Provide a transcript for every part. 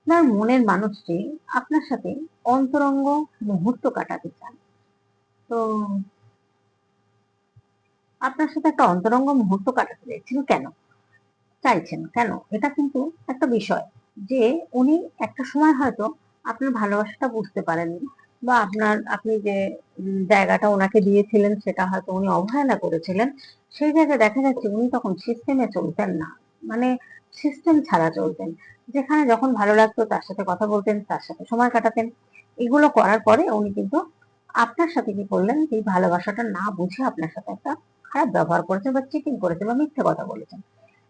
আপনার মনের মানুষটি আপনার সাথে অন্তরঙ্গ মুহূর্ত কাটাতে চান তো আপনার সাথে একটা অন্তরঙ্গ মুহূর্ত কাটাতে চাইছেন কেন? চাইছেন কেন? এটা কিন্তু একটা বিষয় যে উনি একটা সময় হয়তো আপনার ভালোবাসাটা বুঝতে পারেননি বা আপনার, আপনি যে জায়গাটা ওনাকে দিয়েছিলেন সেটা হয়তো উনি অবহেলা করেছিলেন। সেই জায়গায় দেখা যাচ্ছে উনি তখন সিস্টেমে চলতেন না। মানে সিস্টেম ছাড়া চলতেন। যেখানে যখন ভালো লাগতো তার সাথে কথা বলতেন, তার সাথে সময় কাটাতেন। এগুলো করার পরে উনি কিন্তু আপনার সাথে কি করলেন এই ভালোবাসাটা না বুঝে আপনার সাথে একটা খারাপ ব্যবহার করেছেন বা চিটিং করেছেন বা মিথ্যে কথা বলেছেন।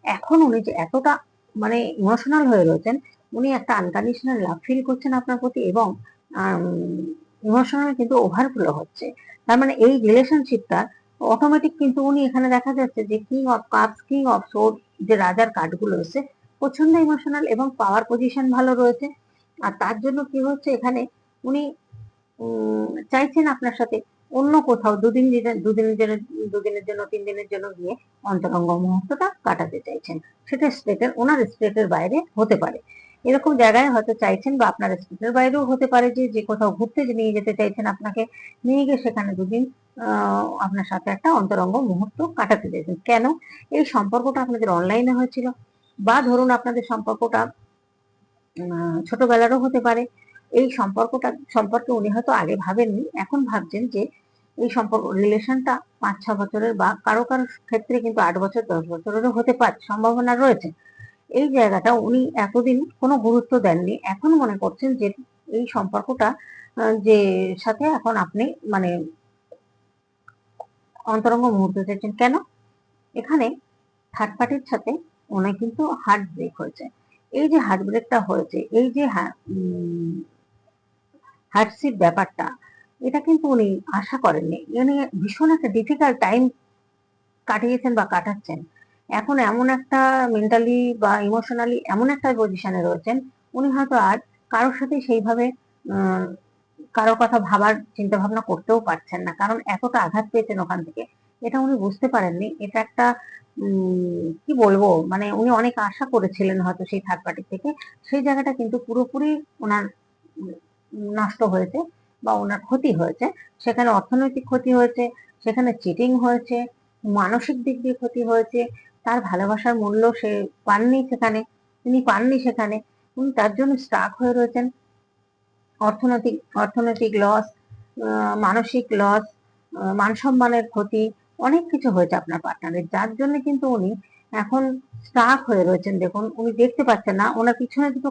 এখন উনি যে এতটা মানে ইমোশনাল হয়ে রয়েছেন, উনি একটা আনকন্ডিশনাল লাভ ফিল করছেন আপনার প্রতি এবং ইমোশনাল কিন্তু ওভারফ্লো হচ্ছে। তার মানে এই রিলেশনশিপটা অটোমেটিক কিন্তু উনি এখানে দেখা যাচ্ছে যে king of cups king of sword যে রাজার কার্ডগুলো রয়েছে, প্রচণ্ড ইমোশনাল এবং পাওয়ার পজিশন ভালো রয়েছে। আর তার জন্য কি হচ্ছে এখানে উনি চাইছেন আপনার সাথে অন্য কোথাও দুদিন দুদিনের জন্য দুদিনের জন্য, তিন দিনের জন্য গিয়ে অন্তরঙ্গ মুহূর্তটা কাটাতে চাইছেন। সেটা স্টেটের ওনার স্টেটের বাইরে হতে পারে। এরকম জায়গায় হয়তো চাইছেন বা আপনার স্টেটের বাইরেও হতে পারে যে যে কোথাও ঘুরতে নিয়ে যেতে চাইছেন আপনাকে, নিয়ে গিয়ে সেখানে দুদিন আপনার সাথে একটা অন্তরঙ্গ মুহূর্ত কাটাতে চাইছেন কেন? এই সম্পর্কটা আপনাদের অনলাইনে হয়েছিল বা ধরুন আপনাদের সম্পর্কটা ছোটবেলারও হতে পারে। এই সম্পর্কটা, সম্পর্কে উনি হয়তো আগে ভাবেননি, এখন ভাবছেন যে এই সম্পর্ক রিলেশনটা পাঁচ ছ বছরের বা কারও কারও ক্ষেত্রে কিন্তু আট বছর, দশ বছরেরও হতে পারে, সম্ভাবনা রয়েছে। এই জায়গাটা উনি এতদিন কোনো গুরুত্ব দেননি। এখন মনে করছেন যে এই সম্পর্কটা যে সাথে এখন আপনি মানে অন্তরঙ্গ মুহূর্ত চাইছেন কেন? এখানে থার্ড পার্টির সাথে ওনার কিন্তু হার্ট ব্রেক হয়েছে। এই যে হার্ট ব্রেকটা হয়েছে, এই যে হার্টসিপ ব্যাপারটা, এটা কিন্তু উনি আশা করেননি। উনি ভীষণ একটা ডিফিকাল্ট টাইম কাটিয়েছেন বা কাটাচ্ছেন। এখন এমন একটা মেন্টালি বা ইমোশনালি এমন একটা পজিশনে রয়েছেন, উনি হয়তো আর কারোর সাথে সেইভাবে কারোর কথা ভাবার চিন্তা ভাবনা করতেও পারছেন না। কারণ এতটা আঘাত পেয়েছেন ওখান থেকে, এটা উনি বুঝতে পারেননি। এটা একটা কি বলব? মানে উনি অনেক আশা করেছিলেন হয়তো সেই থার্ড পার্টি থেকে। সেই জায়গাটা কিন্তু পুরোপুরি ওনার নষ্ট হয়েছে বা ওনার ক্ষতি হয়েছে। সেখানে অর্থনৈতিক ক্ষতি হয়েছে, সেখানে চিটিং হয়েছে, মানসিক দিক দিয়ে ক্ষতি হয়েছে তার ভালোবাসার মূল্য সে পাননি সেখানে, তিনি পাননি সেখানে। উনি তার জন্য স্ট্রাক হয়ে রয়েছেন। অর্থনৈতিক অর্থনৈতিক লস মানসিক লস মান সম্মানের ক্ষতি, অনেক কিছু হয়েছে আপনার পার্টনারের যার জন্য কিন্তু উনি এখন স্টাক হয়ে রয়েছেন। দেখুন, উনি দেখতে পাচ্ছেন না, ওনার পিছনে দুটো